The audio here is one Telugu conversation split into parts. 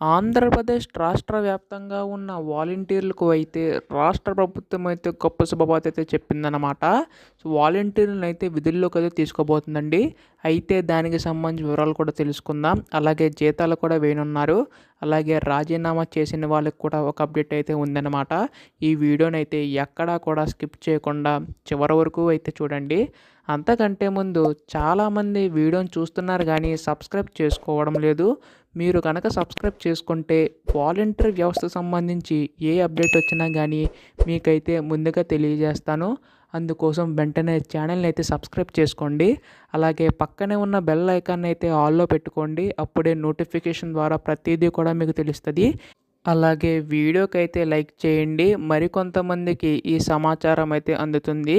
ఆంధ్రప్రదేశ్ రాష్ట్ర వ్యాప్తంగా ఉన్న వాలంటీర్లకు అయితే రాష్ట్ర ప్రభుత్వం అయితే గొప్ప శుభవార్త అయితే చెప్పిందనమాట సో వాలంటీర్లను అయితే విధుల్లోకి అయితే తీసుకోబోతుందండి. అయితే దానికి సంబంధించిన వివరాలు కూడా తెలుసుకుందాం. అలాగే జీతాలు కూడా వేయనున్నారు. అలాగే రాజీనామా చేసిన వాళ్ళకి కూడా ఒక అప్డేట్ అయితే ఉందన్నమాట. ఈ వీడియోని అయితే ఎక్కడా కూడా స్కిప్ చేయకుండా చివరి వరకు అయితే చూడండి. అంతకంటే ముందు చాలామంది వీడియోని చూస్తున్నారు కానీ సబ్స్క్రైబ్ చేసుకోవడం లేదు. మీరు కనుక సబ్స్క్రైబ్ చేసుకుంటే వాలంటీర్ వ్యవస్థ సంబంధించి ఏ అప్డేట్ వచ్చినా కానీ మీకైతే ముందుగా తెలియజేస్తాను. అందుకోసం వెంటనే ఛానల్ని అయితే సబ్స్క్రైబ్ చేసుకోండి. అలాగే పక్కనే ఉన్న బెల్ ఐకాన్ అయితే ఆల్లో పెట్టుకోండి. అప్పుడే నోటిఫికేషన్ ద్వారా ప్రతిదీ కూడా మీకు తెలుస్తుంది. అలాగే వీడియోకి అయితే లైక్ చేయండి. మరికొంతమందికి ఈ సమాచారం అయితే అందుతుంది.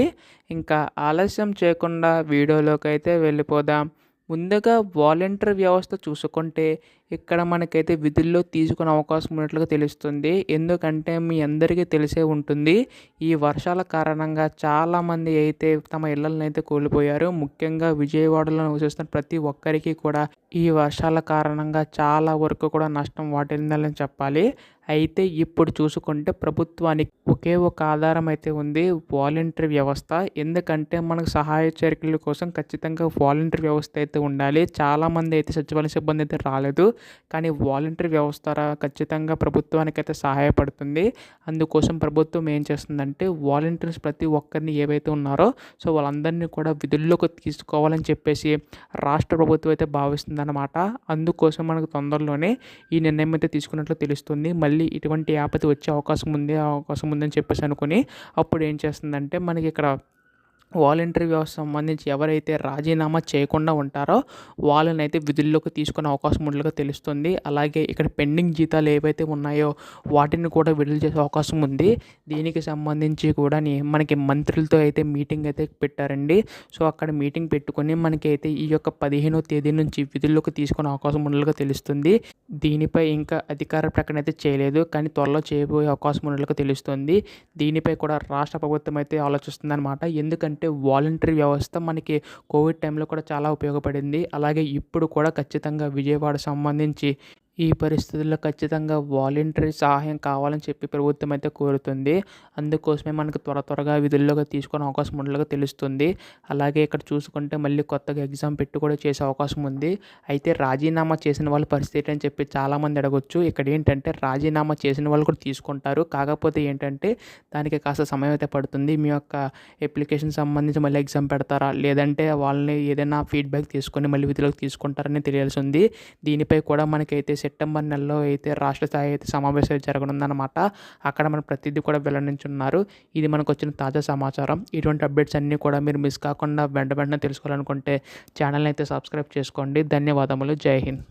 ఇంకా ఆలస్యం చేయకుండా వీడియోలోకి అయితే వెళ్ళిపోదాం. ముందుగా వాలంటీర్ వ్యవస్థ చూసుకుంటే ఇక్కడ మనకైతే విధుల్లో తీసుకునే అవకాశం ఉన్నట్లుగా తెలుస్తుంది. ఎందుకంటే మీ అందరికీ తెలిసే ఉంటుంది. ఈ వర్షాల కారణంగా చాలామంది అయితే తమ ఇళ్ళను అయితే కోల్పోయారు. ముఖ్యంగా విజయవాడలో నివసిస్తున్న ప్రతి ఒక్కరికి కూడా ఈ వర్షాల కారణంగా చాలా వరకు కూడా నష్టం వాటిల్లిందని చెప్పాలి. అయితే ఇప్పుడు చూసుకుంటే ప్రభుత్వానికి ఒకే ఒక ఆధారం అయితే ఉంది. వాలంటరీ వ్యవస్థ. ఎందుకంటే మనకు సహాయ చర్యల కోసం ఖచ్చితంగా వాలంటరీ వ్యవస్థ అయితే ఉండాలి. చాలామంది అయితే సచివాలయ సిబ్బంది అయితే రాలేదు. కానీ వాలంటరీ వ్యవస్థ ఖచ్చితంగా ప్రభుత్వానికి అయితే సహాయపడుతుంది. అందుకోసం ప్రభుత్వం ఏం చేస్తుందంటే వాలంటీర్స్ ప్రతి ఒక్కరిని ఏవైతే ఉన్నారో సో వాళ్ళందరినీ కూడా విధుల్లోకి తీసుకోవాలని చెప్పేసి రాష్ట్ర ప్రభుత్వం అయితే భావిస్తుందన్నమాట. అందుకోసం మనకు తొందరలోనే ఈ నిర్ణయం అయితే తీసుకున్నట్లు తెలుస్తుంది. మళ్ళీ ఇటువంటి ఆపత్తి వచ్చే అవకాశం ఉంది అవకాశం ఉందని చెప్పేసి అనుకుని అప్పుడు ఏం చేస్తుందంటే మనకి ఇక్కడ వాలంటరీ వ్యవస్థ సంబంధించి ఎవరైతే రాజీనామా చేయకుండా ఉంటారో వాళ్ళని అయితే విధుల్లోకి తీసుకునే అవకాశం ఉండలుగా తెలుస్తుంది. అలాగే ఇక్కడ పెండింగ్ జీతాలు ఏవైతే ఉన్నాయో వాటిని కూడా విడుదల చేసే అవకాశం ఉంది. దీనికి సంబంధించి కూడా మనకి మంత్రులతో అయితే మీటింగ్ అయితే పెట్టారండి. సో అక్కడ మీటింగ్ పెట్టుకొని మనకి అయితే ఈ యొక్క పదిహేనో తేదీ నుంచి విధుల్లోకి తీసుకునే అవకాశం ఉన్నట్లుగా తెలుస్తుంది. దీనిపై ఇంకా అధికార ప్రకటన అయితే చేయలేదు. కానీ త్వరలో చేయబోయే అవకాశం ఉండలుగా తెలుస్తుంది. దీనిపై కూడా రాష్ట్ర ప్రభుత్వం అయితే ఆలోచిస్తుంది అనమాట ఎందుకంటే అంటే వాలంటరీ వ్యవస్థ మనకి కోవిడ్ టైంలో కూడా చాలా ఉపయోగపడింది. అలాగే ఇప్పుడు కూడా ఖచ్చితంగా విజయవాడ సంబంధించి ఈ పరిస్థితుల్లో ఖచ్చితంగా వాలంటరీ సహాయం కావాలని చెప్పి ప్రభుత్వం అయితే కోరుతుంది. అందుకోసమే మనకు త్వర త్వరగా విధుల్లోకి తీసుకునే అవకాశం ఉండలుగా తెలుస్తుంది. అలాగే ఇక్కడ చూసుకుంటే మళ్ళీ కొత్తగా ఎగ్జామ్ పెట్టి కూడా చేసే అవకాశం ఉంది. అయితే రాజీనామా చేసిన వాళ్ళ పరిస్థితి అని చెప్పి చాలామంది అడగొచ్చు. ఇక్కడ ఏంటంటే రాజీనామా చేసిన వాళ్ళు కూడా తీసుకుంటారు. కాకపోతే ఏంటంటే దానికి కాస్త సమయం అయితే పడుతుంది. మీ యొక్క అప్లికేషన్ సంబంధించి మళ్ళీ ఎగ్జామ్ పెడతారా? లేదంటే వాళ్ళని ఏదైనా ఫీడ్బ్యాక్ తీసుకొని మళ్ళీ విధులకు తీసుకుంటారని తెలియాల్సి ఉంది. దీనిపై కూడా మనకైతే సెప్టెంబర్ నెలలో అయితే రాష్ట్ర స్థాయి అయితే సమావేశాలు జరగనుందన్నమాట. అక్కడ మన ప్రతిదీ కూడా వెల్లడించున్నారు ఇది మనకు వచ్చిన తాజా సమాచారం. ఇటువంటి అప్డేట్స్ అన్నీ కూడా మీరు మిస్ కాకుండా వెంట వెంటనే తెలుసుకోవాలనుకుంటే ఛానల్ని అయితే సబ్స్క్రైబ్ చేసుకోండి. ధన్యవాదములు. జై హింద్.